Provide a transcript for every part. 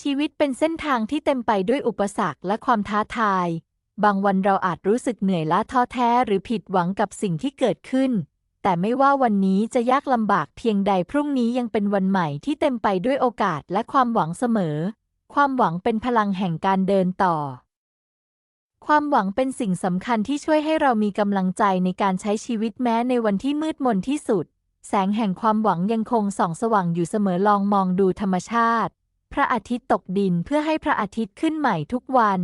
ชีวิตเป็นเส้นทางที่เต็มไปด้วยอุปสรรคและความท้าทาย บางวันเราอาจรู้สึกเหนื่อยล้าท้อแท้หรือผิดหวังกับสิ่งที่เกิดขึ้น แต่ไม่ว่าวันนี้จะยากลำบากเพียงใดพรุ่งนี้ยังเป็นวันใหม่ที่เต็มไปด้วยโอกาสและความหวังเสมอ ความหวังเป็นพลังแห่งการเดินต่อ ความหวังเป็นสิ่งสำคัญที่ช่วยให้เรามีกำลังใจในการใช้ชีวิตแม้ในวันที่มืดมนที่สุด แสงแห่งความหวังยังคงส่องสว่างอยู่เสมอลองมองดูธรรมชาติ พระอาทิตย์ตกดินเพื่อให้พระอาทิตย์ขึ้นใหม่ทุกวัน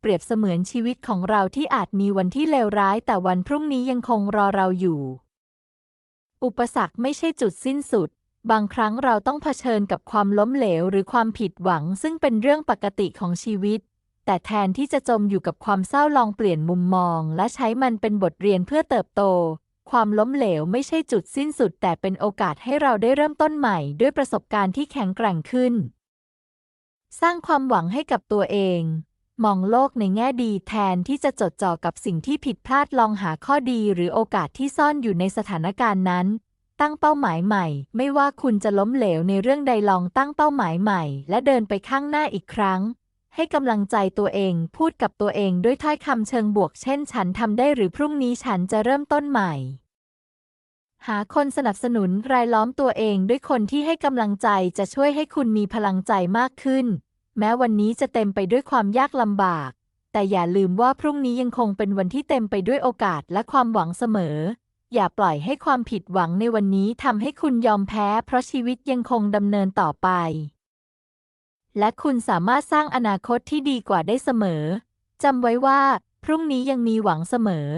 เปรียบเสมือนชีวิตของเราที่อาจมีวันที่เลวร้าย แต่วันพรุ่งนี้ยังคงรอเราอยู่ อุปสรรคไม่ใช่จุดสิ้นสุด บางครั้งเราต้องเผชิญกับความล้มเหลวหรือความผิดหวัง ซึ่งเป็นเรื่องปกติของชีวิต แต่แทนที่จะจมอยู่กับความเศร้าลองเปลี่ยนมุมมอง และใช้มันเป็นบทเรียนเพื่อเติบโตความล้มเหลวไม่ใช่จุดสิ้นสุด แต่เป็นโอกาสให้เราได้เริ่มต้นใหม่ ด้วยประสบการณ์ที่แข็งแกร่งขึ้น สร้างความหวังให้กับตัวเอง มองโลกในแง่ดีแทนที่จะจดจ่อกับสิ่งที่ผิดพลาดลองหาข้อดีหรือโอกาสที่ซ่อนอยู่ในสถานการณ์นั้น ตั้งเป้าหมายใหม่ ไม่ว่าคุณจะล้มเหลวในเรื่องใดลองตั้งเป้าหมายใหม่ และเดินไปข้างหน้าอีกครั้ง ให้กำลังใจตัวเอง พูดกับตัวเองด้วยถ้อยคำเชิงบวก เช่น ฉันทำได้หรือพรุ่งนี้ฉันจะเริ่มต้นใหม่ หาคนสนับสนุนรายล้อมตัวเองด้วยคนที่ให้กำลังใจจะช่วยให้คุณมีพลังใจมากขึ้น แม้วันนี้จะเต็มไปด้วยความยากลำบาก แต่อย่าลืมว่าพรุ่งนี้ยังคงเป็นวันที่เต็มไปด้วยโอกาสและความหวังเสมอ อย่าปล่อยให้ความผิดหวังในวันนี้ทำให้คุณยอมแพ้ เพราะชีวิตยังคงดำเนินต่อไป และคุณสามารถสร้างอนาคตที่ดีกว่าได้เสมอจำไว้ว่า พรุ่งนี้ยังมีหวังเสมอ